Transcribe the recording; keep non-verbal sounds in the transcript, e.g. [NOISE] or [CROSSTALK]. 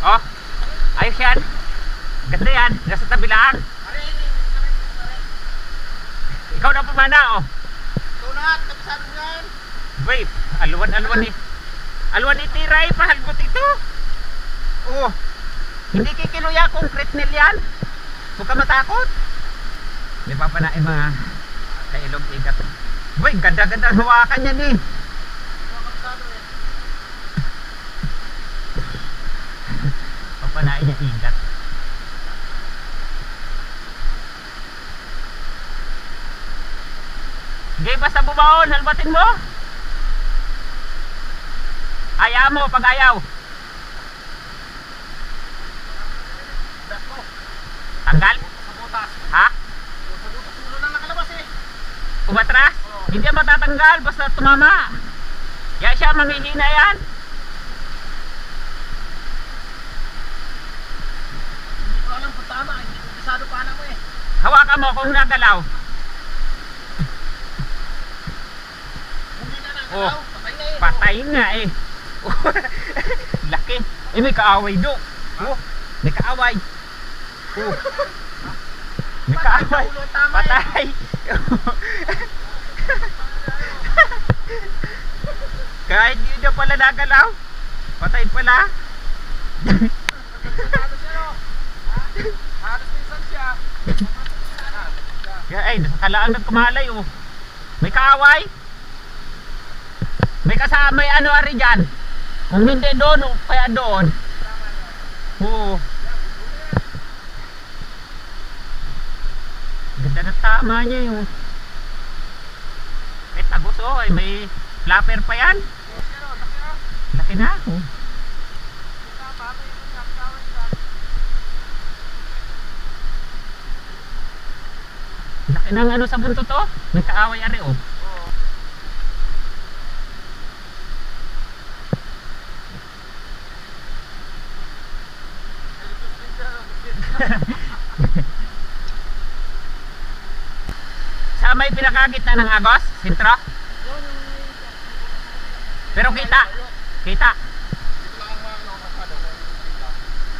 Oh, ayos yan. Ganda yan. Nasa tabi lang. Ikaw na pumana, oh. Ikaw na, kabisado mo yan. Wait, alwan-alwan ni. Alwan ni Tiray, pahalgot ito. Oh, hindi kikiluya concrete nil yan. Huwag ka matakot. May papanain mga kailog igat. Uy, ganda-ganda hawakan yan eh. Mga kabisado eh. Papanain niya igat. Hindi, basta bumaon, halbatin mo. Ayaw mo, pag ayaw. Tanggal? Ha? Umatras? Hindi yan matatanggal, basta tumama. Kaya siya, manghihina yan. Hindi ko alam kung Hindi kabisado pa alam mo eh. Hawakan mo kung nagalaw. Hindi na Oh. nakalaw. Patay na eh. Patay nga eh. [LAUGHS] Laki. Eh, may kaaway do. Oh, may kaaway. Oh. May kaaway. eh. Patay. [LAUGHS] Kahit di na pala nagalaw. Patay pala. [LAUGHS] Kaya ay, nasa kalaang nagkamalay oh. May kaaway. May kasama, may ano ari dyan. Kung hindi doon, oh, kaya doon. Oo. Ganda na tama niya yung. May tagos oh, ay may flapper pa yan. Laki na. Oh. Laki ng ano sa bunto to. May kaaway ari oh. Sa may pinakagitna ng agos, sentro. Pero kita. Kita.